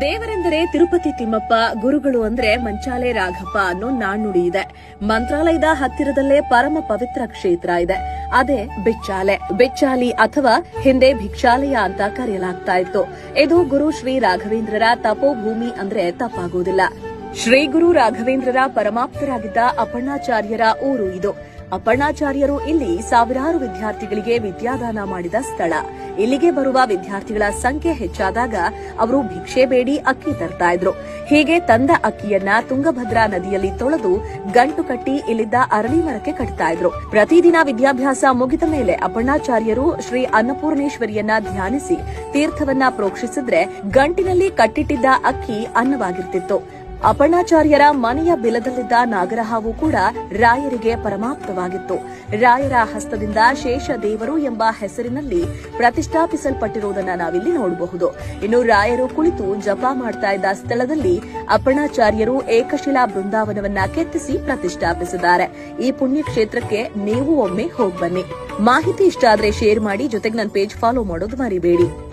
ದೇವರೆಂದರೆ ತಿರುಪತಿ ತಿಮ್ಮಪ್ಪ, ಗುರುಗಳು ಅಂದ್ರೆ ಮಂಚಾಲೆ ರಾಘಪ್ಪ ಅನ್ನೋ ನಾಣ್ಣುಡಿ ಇದೆ. ಮಂತ್ರಾಲಯದ ಹತ್ತಿರದಲ್ಲೇ ಪರಮ ಪವಿತ್ರ ಕ್ಷೇತ್ರ ಇದೆ. ಅದೇ ಬೆಚ್ಚಾಲೆ. ಬೆಚ್ಚಾಲಿ ಅಥವಾ ಹಿಂದೆ ಭಿಕ್ಷಾಲಯ ಅಂತ ಕರೆಯಲಾಗ್ತಾ ಇತ್ತು. ಇದು ಗುರು ಶ್ರೀ ರಾಘವೇಂದ್ರರ ತಪೋಭೂಮಿ ಅಂದ್ರೆ ತಪ್ಪಾಗೋದಿಲ್ಲ ಶ್ರೀ ಗುರು ರಾಘವೇಂದ್ರರ ಪರಮಾಪ್ತರಾಗಿದ್ದ ಅಪರ್ಣಾಚಾರ್ಯರ ಊರು ಇದು. ಅಪರ್ಣಾಚಾರ್ಯರು ಇಲ್ಲಿ ಸಾವಿರಾರು ವಿದ್ಯಾರ್ಥಿಗಳಿಗೆ ವಿದ್ಯಾದಾನ ಮಾಡಿದ ಸ್ಥಳ. ಇಲ್ಲಿಗೆ ಬರುವ ವಿದ್ಯಾರ್ಥಿಗಳ ಸಂಖ್ಯೆ ಹೆಚ್ಚಾದಾಗ ಅವರು ಭಿಕ್ಷೆ ಬೇಡಿ ಅಕ್ಕಿ ತರ್ತಾ ಇದ್ರು. ಹೀಗೆ ತಂದ ಅಕ್ಕಿಯನ್ನ ತುಂಗಭದ್ರಾ ನದಿಯಲ್ಲಿ ತೊಳೆದು ಗಂಟು ಕಟ್ಟಿ ಇಲ್ಲಿದ್ದ ಅರಳಿ ಮರಕ್ಕೆ ಕಟ್ತಾ ಇದ್ರು. ಪ್ರತಿದಿನ ವಿದ್ಯಾಭ್ಯಾಸ ಮುಗಿದ ಮೇಲೆ ಅಪರ್ಣಾಚಾರ್ಯರು ಶ್ರೀ ಅನ್ನಪೂರ್ಣೇಶ್ವರಿಯನ್ನ ಧ್ಯಾನಿಸಿ ತೀರ್ಥವನ್ನ ಪ್ರೋಕ್ಷಿಸಿದ್ರೆ ಗಂಟಿನಲ್ಲಿ ಕಟ್ಟಿಟ್ಟಿದ್ದ ಅಕ್ಕಿ ಅನ್ನವಾಗಿರ್ತಿತ್ತು. ಅಪರ್ಣಾಚಾರ್ಯರ ಮನೆಯ ಬಿಲದಲ್ಲಿದ್ದ ನಾಗರಹಾವು ಕೂಡ ರಾಯರಿಗೆ ಪರಮಾಪ್ತವಾಗಿತ್ತು ರಾಯರ ಹಸ್ತದಿಂದ ಶೇಷ ದೇವರು ಎಂಬ ಹೆಸರಿನಲ್ಲಿ ಪ್ರತಿಷ್ಠಾಪಿಸಲ್ಪಟ್ಟಿರುವುದನ್ನು ನಾವಿಲ್ಲಿ ನೋಡಬಹುದು. ಇನ್ನು ರಾಯರು ಕುಳಿತು ಜಪ ಮಾಡ್ತಾ ಇದ್ದ ಸ್ಥಳದಲ್ಲಿ ಅಪರ್ಣಾಚಾರ್ಯರು ಏಕಶಿಲಾ ಬೃಂದಾವನವನ್ನ ಕೆತ್ತಿಸಿ ಪ್ರತಿಷ್ಠಾಪಿಸಿದ್ದಾರೆ. ಈ ಪುಣ್ಯ ಕ್ಷೇತ್ರಕ್ಕೆ ನೀವು ಒಮ್ಮೆ ಹೋಗ್ಬನ್ನಿ. ಮಾಹಿತಿ ಇಷ್ಟ ಆದ್ರೆ ಶೇರ್ ಮಾಡಿ, ಜೊತೆಗೆ ನನ್ನ ಪೇಜ್ ಫಾಲೋ ಮಾಡೋದು ಮರಿಬೇಡಿ.